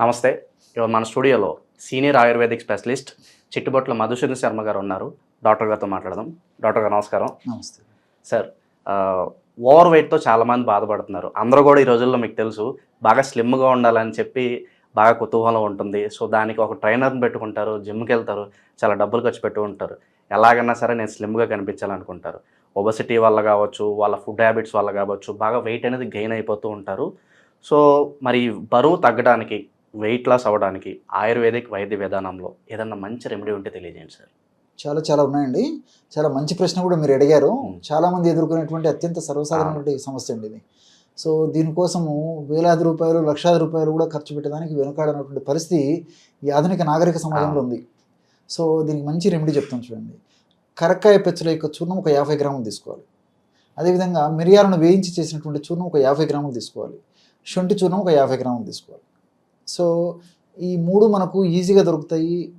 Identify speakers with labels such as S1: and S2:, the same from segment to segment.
S1: నమస్తే. ఇవాళ మన స్టూడియోలో senior ayurvedic specialist Chittubotla Madhusudan Sharma garu ఉన్నారు. డాక్టర్ గారితో మాట్లాడదాం. డాక్టర్ గారు నమస్కారం.
S2: నమస్తే.
S1: సార్ ఓవర్ వెయిట్తో చాలామంది బాధపడుతున్నారు. అందరూ కూడా ఈ రోజుల్లో మీకు తెలుసు బాగా స్లిమ్గా ఉండాలని చెప్పి బాగా కుతూహలం ఉంటుంది. సో దానికి ఒక ట్రైనర్ని పెట్టుకుంటారు జిమ్కి వెళ్తారు చాలా డబ్బులు ఖర్చు పెట్టు ఉంటారు. ఎలాగైనా సరే నేను స్లిమ్గా కనిపించాలనుకుంటారు. ఒబసిటీ వల్ల కావచ్చు వాళ్ళ ఫుడ్ హ్యాబిట్స్ వల్ల కావచ్చు బాగా వెయిట్ అనేది గెయిన్ అయిపోతూ ఉంటారు. సో మరి బరువు తగ్గడానికి వెయిట్ లాస్ అవ్వడానికి ఆయుర్వేదిక్ వైద్య విధానంలో ఏదన్నా మంచి రెమెడీ ఉంటే తెలియజేయండి సార్.
S2: చాలా చాలా ఉన్నాయండి. చాలా మంచి ప్రశ్న కూడా మీరు అడిగారు.
S1: మ్మ్.
S2: చాలా మంది ఎదుర్కొనేటువంటి అత్యంత సర్వసాధారణమైన సమస్య అండి ఇది. సో దీనికోసము వేలాది రూపాయలు లక్షాది రూపాయలు కూడా ఖర్చు పెట్టడానికి వెనుకాడనటువంటి పరిస్థితి ఈ ఆధునిక నాగరిక సమాజంలో ఉంది. సో దీనికి మంచి రెమెడీ చెప్తాను చూడండి. కరక్కాయ పెచ్చల యొక్క చూర్ణం ఒక యాభై గ్రాములు తీసుకోవాలి. అదేవిధంగా మిరియాలను వేయించి చేసినటువంటి చూర్ణం ఒక యాభై గ్రాములు తీసుకోవాలి. శొంఠి చూర్ణం ఒక యాభై గ్రాములు తీసుకోవాలి. సో ఈ మూడు మనకు ఈజీగా దొరుకుతాయి.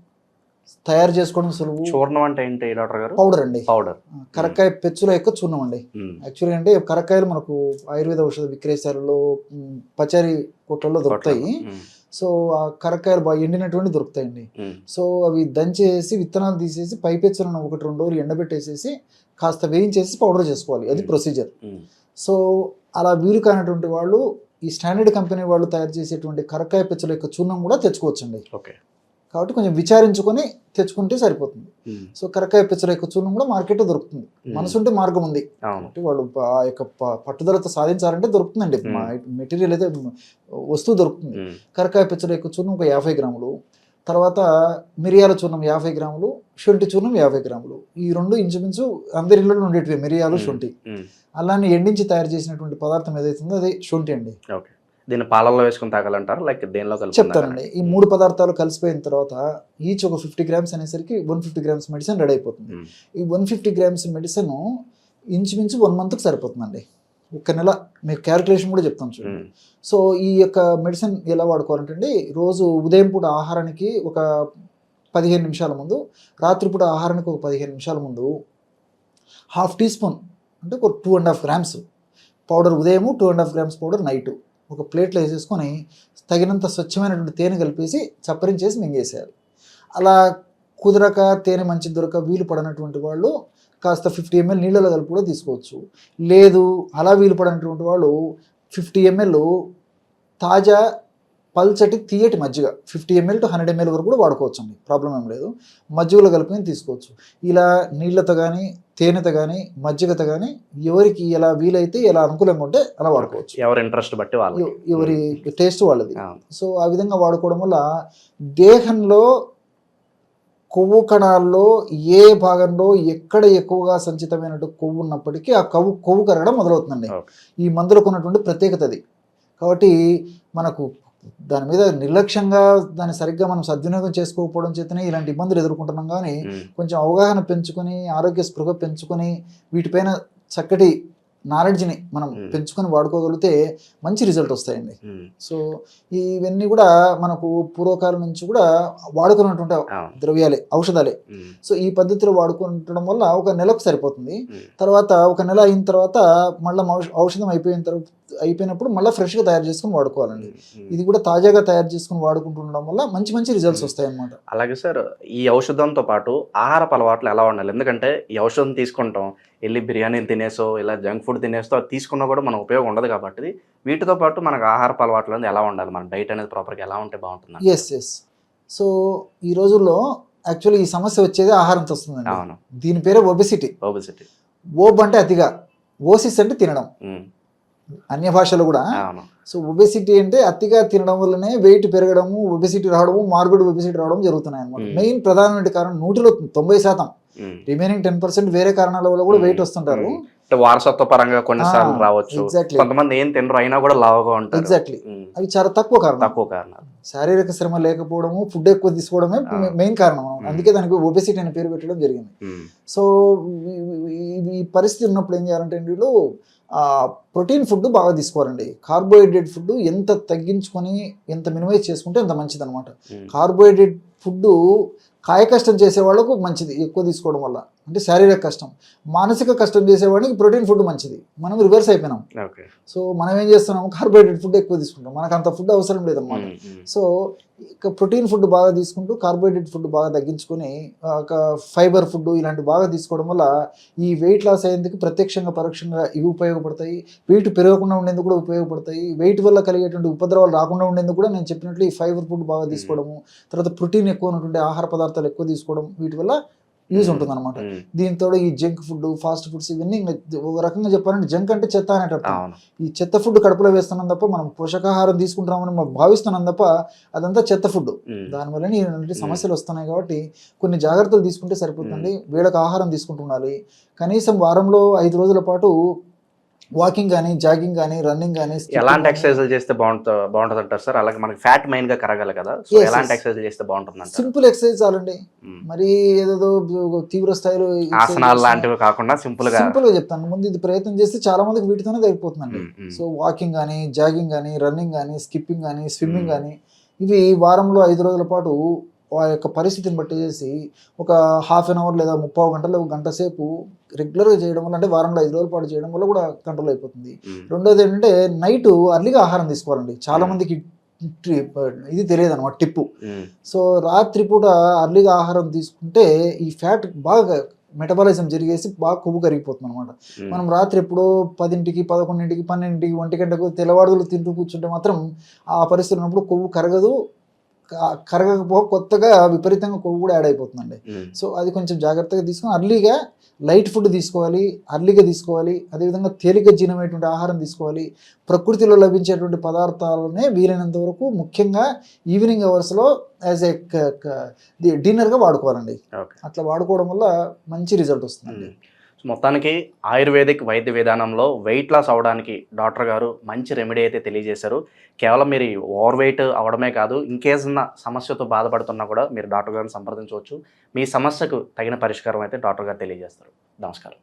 S2: తయారు చేసుకోవడం సులువు.
S1: చూర్ణం అంటే ఏంటి డాక్టర్ గారు?
S2: పౌడర్ అండి.
S1: పౌడర్.
S2: కరక్కాయ పెచ్చుల యొక్క చూర్ణం అండి. యాక్చువల్గా అంటే కరక్కాయలు మనకు ఆయుర్వేద ఔషధ విక్రయశాలలో పచారీ కొట్లలో దొరుకుతాయి. సో ఆ కరక్కాయలు బాగా ఎండినటువంటి దొరుకుతాయండి. సో అవి దంచేసి విత్తనాలు తీసేసి పైపెచ్చులను ఒకటి రెండు రోజులు ఎండబెట్టేసేసి కాస్త వేయించేసి పౌడర్ చేసుకోవాలి. అది. ప్రొసీజర్. సో అలా వీలు కానటువంటి వాళ్ళు ఈ స్టాండర్డ్ కంపెనీ వాళ్ళు తయారు చేసేటువంటి కరక్కాయ పెచ్చుల యొక్క చూర్ణం కూడా తెచ్చుకోవచ్చండి.
S1: ఓకే.
S2: కాబట్టి కొంచెం విచారించుకొని తెచ్చుకుంటే సరిపోతుంది. సో కరక్కాయ పెచ్చుల యొక్క చూర్ణం కూడా మార్కెట్లో దొరుకుతుంది. మనసుంటే మార్గం ఉంది. అంటే వాళ్ళు ఆ యొక్క పట్టుదలతో సాధించాలంటే దొరుకుతుందండి. మెటీరియల్ అయితే వస్తువు దొరుకుతుంది. కరకాయ పెచ్చల యొక్క చూర్ణం ఒక యాభై గ్రాములు తర్వాత మిరియాల చూర్ణం యాభై గ్రాములు శొంఠి చూర్ణం యాభై గ్రాములు. ఈ రెండు ఇంచుమించు అందరి ఇళ్ళలో ఉండేటివి మిరియాలు శొంఠి అలానే ఎండించి తయారు చేసినటువంటి పదార్థం ఏదైతుందో అదే శొంఠి అండి.
S1: దీన్ని పాలల్లో వేసుకుని తాగాలంటారు? లైక్ దేనిలో కలిపి
S2: చెప్తానండి. ఈ మూడు పదార్థాలు కలిసిపోయిన తర్వాత ఈచ్ ఒక ఫిఫ్టీ గ్రామ్స్ అనేసరికి one fifty grams medicine ready అయిపోతుంది. ఈ వన్ ఫిఫ్టీ గ్రామ్స్ మెడిసిన్ ఇంచుమించు వన్ మంత్కి సరిపోతుందండి. ఒక నెల మీకు క్యాలిక్యులేషన్ కూడా చెప్తాను చూడండి. సో ఈ యొక్క మెడిసిన్ ఎలా వాడుకోవాలంటే రోజు ఉదయం పూట ఆహారానికి ఒక పదిహేను నిమిషాల ముందు రాత్రిపూట ఆహారానికి ఒక పదిహేను నిమిషాల ముందు హాఫ్ టీ స్పూన్ అంటే ఒక two and half grams powder ఉదయము two and half grams powder night ఒక ప్లేట్లో వేసేసుకొని తగినంత స్వచ్ఛమైనటువంటి తేనె కలిపేసి చప్పరించేసి మింగేసేయాలి. అలా కుదరక తేనె మంచి దొరక వీలు పడనటువంటి వాళ్ళు కాస్త ఫిఫ్టీ ఎంఎల్ నీళ్ళలో కలిపి కూడా తీసుకోవచ్చు. లేదు అలా వీలు పడనటువంటి వాళ్ళు ఫిఫ్టీ ఎంఎల్ తాజా పల్చటి తీయటి మజ్జిగ fifty ml to hundred ml వరకు కూడా వాడుకోవచ్చు అండి ప్రాబ్లం ఏం లేదు. మజ్జిగలో కలుపుకొని తీసుకోవచ్చు. ఇలా నీళ్ళతో కానీ తేనెతో కానీ మజ్జిగతో కానీ ఎవరికి ఎలా వీలైతే ఎలా అనుకూలంగా ఉంటే అలా వాడుకోవచ్చు.
S1: ఎవరి ఇంట్రెస్ట్ బట్టి వాళ్ళు
S2: ఎవ- ఎవరి టేస్ట్ వాళ్ళది. సో ఆ విధంగా వాడుకోవడం వల్ల దేహంలో కొవ్వు కణాల్లో ఏ భాగంలో ఎక్కడ ఎక్కువగా సంచితమైనట్టు కొవ్వు ఉన్నప్పటికీ ఆ కొవ్వు కొవ్వు కరగడం మొదలవుతుందండి. ఈ మందులకు ఉన్నటువంటి ప్రత్యేకత అది. కాబట్టి మనకు దాని మీద నిర్లక్ష్యంగా దాన్ని సరిగ్గా మనం సద్వినియోగం చేసుకోకపోవడం చేతనే ఇలాంటి ఇబ్బందులు ఎదుర్కొంటున్నాం. కానీ కొంచెం అవగాహన పెంచుకొని ఆరోగ్య స్పృహ పెంచుకొని వీటిపైన చక్కటి నాలెడ్జ్ని మనం. పెంచుకొని వాడుకోగలిగితే మంచి రిజల్ట్ వస్తాయండి. సో ఇవన్నీ కూడా మనకు పూర్వకాలం నుంచి కూడా వాడుకున్నటువంటి ద్రవ్యాలే ఔషధాలే. సో ఈ పద్ధతిలో వాడుకుంటడం వల్ల ఒక నెలకు సరిపోతుంది. తర్వాత ఒక నెల అయిన తర్వాత మళ్ళీ ఔషధం అయిపోయిన తర్వాత అయిపోయినప్పుడు మళ్ళీ ఫ్రెష్గా తయారు చేసుకుని వాడుకోవాలండి. ఇది కూడా తాజాగా తయారు చేసుకుని వాడుకుంటుండడం వల్ల మంచి మంచి రిజల్ట్స్ వస్తాయి అన్నమాట
S1: అలాగే సార్ ఈ ఔషధంతో పాటు ఆహారపు అలవాట్లు ఎలా ఉండాలి? ఎందుకంటే ఈ ఔషధం తీసుకుంటాం వెళ్ళి బిర్యానీలు తినేసో ఇలా జంక్ ఫుడ్ తినేసో అది తీసుకున్నా కూడా మనకు ఉపయోగం ఉండదు కాబట్టి వీటితో పాటు మనకు ఆహారపు అలవాట్లు అనేది ఎలా ఉండాలి? మన డైట్ అనేది ప్రాపర్గా ఎలా ఉంటే బాగుంటుంది
S2: ఎస్ ఎస్ సో ఈ రోజుల్లో యాక్చువల్లీ ఈ సమస్య వచ్చేది ఆహారంతో వస్తుందండి.
S1: అవును.
S2: దీని పేరే ఒబెసిటీ
S1: ఓబిసిటీ
S2: ఓబ్ అంటే అతిగా. ఓసిస్ అంటే తినడం. అన్య భాషలో కూడా.
S1: అవును.
S2: సో ఒబెసిటీ అంటే అతిగా తినడం వల్లనే వెయిట్ పెరగడము ఒబెసిటీ రావడము మార్బిడ్ ఒబెసిటీ రావడం జరుగుతున్నాయి అనమాట. మెయిన్ ప్రధానమైన కారణం నూటిలో తొంభై శాతం. రిమైనింగ్ టెన్ పర్సెంట్ వేరే కారణాల వల్ల కూడా. వెయిట్ వస్తుంటారు
S1: అంటే వారసత్వ పరంగా కొన్నిసార్లు రావచ్చు. కొంతమంది ఏం తినరు అయినా కూడా లావుగా ఉంటారు
S2: ఎగ్జాక్ట్లీ. అవి చాలా తక్కువ కారణం
S1: తక్కువ కారణాలు
S2: శారీరక శ్రమ లేకపోవడము ఫుడ్ ఎక్కువ తీసుకోవడమే. మెయిన్ కారణం. అందుకే దానికి ఒబెసిటీ అనే పేరు పెట్టడం జరిగింది. సో ఈ- పరిస్థితి ఉన్నప్పుడు ఏం చేయాలంటే వీళ్ళు ప్రోటీన్ ఫుడ్ బాగా తీసుకోవాలండి కార్బోహైడ్రేట్ ఫుడ్ ఎంత తగ్గించుకొని ఎంత మినిమైజ్ చేసుకుంటే అంత మంచిది అనమాట. కార్బోహైడ్రేట్ ఫుడ్ కాయ కష్టం చేసే వాళ్ళకు మంచిది ఎక్కువ తీసుకోవడం వల్ల. అంటే శారీరక కష్టం. మానసిక కష్టం చేసేవాడికి ప్రోటీన్ ఫుడ్ మంచిది. మనం రివర్స్ అయిపోయినాం. సో మనం ఏం చేస్తున్నాం? కార్బోహైడ్రేట్ ఫుడ్ ఎక్కువ తీసుకుంటాం. మనకు అంత ఫుడ్ అవసరం లేదన్నమాట. సో ప్రోటీన్ ఫుడ్ బాగా తీసుకుంటూ కార్బోహైడ్రేట్ ఫుడ్ బాగా తగ్గించుకొని ఒక ఫైబర్ ఫుడ్ ఇలాంటి బాగా తీసుకోవడం వల్ల ఈ వెయిట్ లాస్ అయ్యేందుకు ప్రత్యక్షంగా పరోక్షంగా ఇవి ఉపయోగపడతాయి. వెయిట్ పెరగకుండా ఉండేందుకు కూడా ఉపయోగపడతాయి. వెయిట్ వల్ల కలిగేటువంటి ఉపద్రవాలు రాకుండా ఉండేందుకు కూడా నేను చెప్పినట్లు ఈ ఫైబర్ ఫుడ్ బాగా తీసుకోవడము తర్వాత ప్రోటీన్ ఎక్కువ ఉన్నటువంటి ఆహార పదార్థాలు ఎక్కువ తీసుకోవడం వీటి వల్ల యూజ్ ఉంటుంది అనమాట దీంతో ఈ జంక్ ఫుడ్ ఫాస్ట్ ఫుడ్స్ ఇవన్నీ ఒక రకంగా చెప్పాలంటే జంక్ అంటే చెత్త అనేటట్టు ఈ చెత్త ఫుడ్ కడుపులో వేస్తున్నాం తప్ప మనం పోషకాహారం తీసుకుంటున్నామని మనం భావిస్తున్నాం తప్ప అదంతా చెత్త ఫుడ్. దానివల్ల ఇలాంటి సమస్యలు వస్తున్నాయి కాబట్టి కొన్ని జాగ్రత్తలు తీసుకుంటే సరిపోతుంది వేళకు ఆహారం తీసుకుంటుండాలి కనీసం వారంలో ఐదు రోజుల పాటు వాకింగ్ కానీ జాగింగ్ కానీ రన్నింగ్ కానీ
S1: ఎలాంటి ఎక్సర్సైజ్ చేస్తే బాగుంటుంది బాగుంటుంది అంటారు సార్ అలాగే మనకి ఫ్యాట్ మెయిన్గా కరగాలి కదా సో ఎలాంటి. ఎక్సర్సైజ్ చేస్తే బాగుంటుంది
S2: సింపుల్ ఎక్సర్సైజ్ చాలండి. మరి ఏదేదో తీవ్ర స్థాయిలో
S1: ఆసనాలు లాంటివి కాకుండా
S2: సింపుల్గా సింపుల్గా చెప్తాను ముందు ఇది ప్రయత్నం చేస్తే చాలా మందికి వీటితోనే తగ్గిపోతుందండి. సో వాకింగ్ కానీ జాగింగ్ కానీ రన్నింగ్ కానీ స్కిప్పింగ్ కానీ స్విమ్మింగ్. కానీ ఇవి వారంలో ఐదు రోజుల పాటు ఆ యొక్క పరిస్థితిని బట్టి చేసి ఒక హాఫ్ అన్ అవర్ లేదా ముప్పై గంటలు గంట సేపు రెగ్యులర్గా చేయడం వల్ల అంటే వారంలో ఐదు రోజుల పాటు చేయడం వల్ల కూడా కంట్రోల్ అయిపోతుంది
S1: ఉమ్.
S2: రెండోది ఏంటంటే నైట్ అర్లీగా ఆహారం తీసుకోవాలండి చాలా
S1: Hmm.
S2: మందికి ఇది తెలియదు అనమాట టిప్పు
S1: ఉమ్.
S2: సో రాత్రి పూట అర్లీగా ఆహారం తీసుకుంటే ఈ ఫ్యాట్ బాగా మెటబాలిజం జరిగేసి బాగా కొవ్వు కరిగిపోతుంది అనమాట. మనం రాత్రి ఎప్పుడో పదింటికి పదకొండింటికి పన్నెండింటికి ఒంటి గంటకు తెల్లవారులు తింటూ కూర్చుంటే మాత్రం ఆ పరిస్థితి ఉన్నప్పుడు కొవ్వు కరగదు కరగకపో కొత్తగా విపరీతంగా కొవ్వు కూడా యాడ్ అయిపోతుందండి. సో అది కొంచెం జాగ్రత్తగా తీసుకొని అర్లీగా లైట్ ఫుడ్ తీసుకోవాలి అర్లీగా తీసుకోవాలి అదేవిధంగా తేలిక జీర్ణమైనటువంటి ఆహారం తీసుకోవాలి. ప్రకృతిలో లభించేటువంటి పదార్థాలనే వీలైనంత వరకు ముఖ్యంగా ఈవినింగ్ అవర్స్లో యాజ్ ఏ డిన్నర్గా వాడుకోవాలండి. అట్లా వాడుకోవడం వల్ల మంచి రిజల్ట్ వస్తుందండి.
S1: సో మొత్తానికి ఆయుర్వేదిక్ వైద్య విధానంలో వెయిట్ లాస్ అవడానికి డాక్టర్ గారు మంచి రెమెడీ అయితే తెలియజేశారు. కేవలం మీరు ఓవర్ వెయిట్ అవడమే కాదు ఇంకేదన్నా సమస్యతో బాధపడుతున్నా కూడా మీరు డాక్టర్ గారిని సంప్రదించవచ్చు. మీ సమస్యకు తగిన పరిష్కారం అయితే డాక్టర్ గారు తెలియజేస్తారు. నమస్కారం.